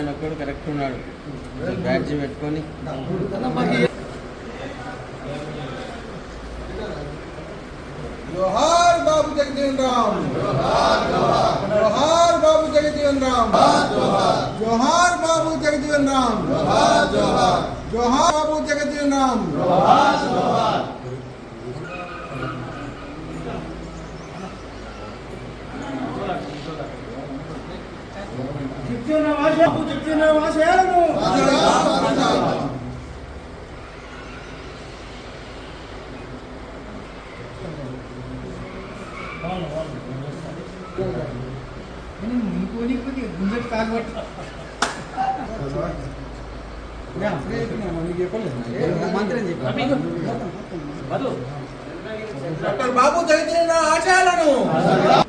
ఆయన ఒక్కడు కరెక్ట్ ఉన్నాడు బ్యాడ్జీ పెట్టుకొని జోహార్ బాబు జగజీవన్ రామ్ జోహార్ బాబు జగజీవన్ రామ్ జోహార్ బాబు జగజీవన్ రామ్ జోహార్ బాబు జగజీవన్ రామ్ మంత్రం చెప్పి డాక్టర్ బాబు జగజీవన్ రామ్ ఆశయాలను ఆలోచన విధానం వర్ధిల్లాలి బాబు జగజీవన్ రామ్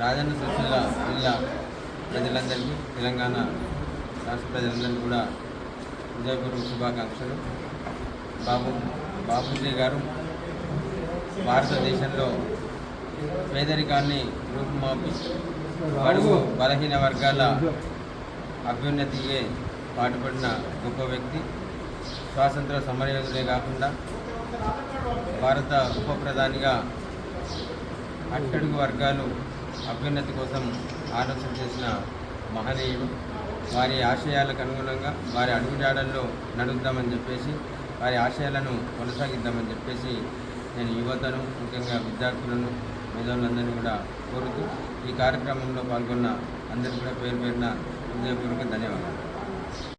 రాజన్న సిరిసిల్ల జిల్లా ప్రజలందరికీ తెలంగాణ రాష్ట్ర ప్రజలందరికీ కూడా విజయపూర్వక శుభాకాంక్షలు. బాబు బాబూజీ గారు భారతదేశంలో పేదరికాన్ని రూపుమాపి బడుగు బలహీన వర్గాల అభ్యున్నతియే పాటుపడిన గొప్ప వ్యక్తి. స్వాతంత్ర సమరయోధులే కాకుండా భారత ఉప ప్రధానిగా అట్టడుగు వర్గాలు అభ్యున్నతి కోసం ఆలోచన చేసిన మహనీయుడు వారి ఆశయాలకు అనుగుణంగా వారి అడుగుజాడల్లో నడుద్దామని చెప్పేసి వారి ఆశయాలను కొనసాగిద్దామని చెప్పేసి నేను యువతను ముఖ్యంగా విద్యార్థులను మేధావులందరినీ కూడా కోరుతూ ఈ కార్యక్రమంలో పాల్గొన్న అందరికీ కూడా పేరు పేరున హృదయపూర్వక ధన్యవాదాలు.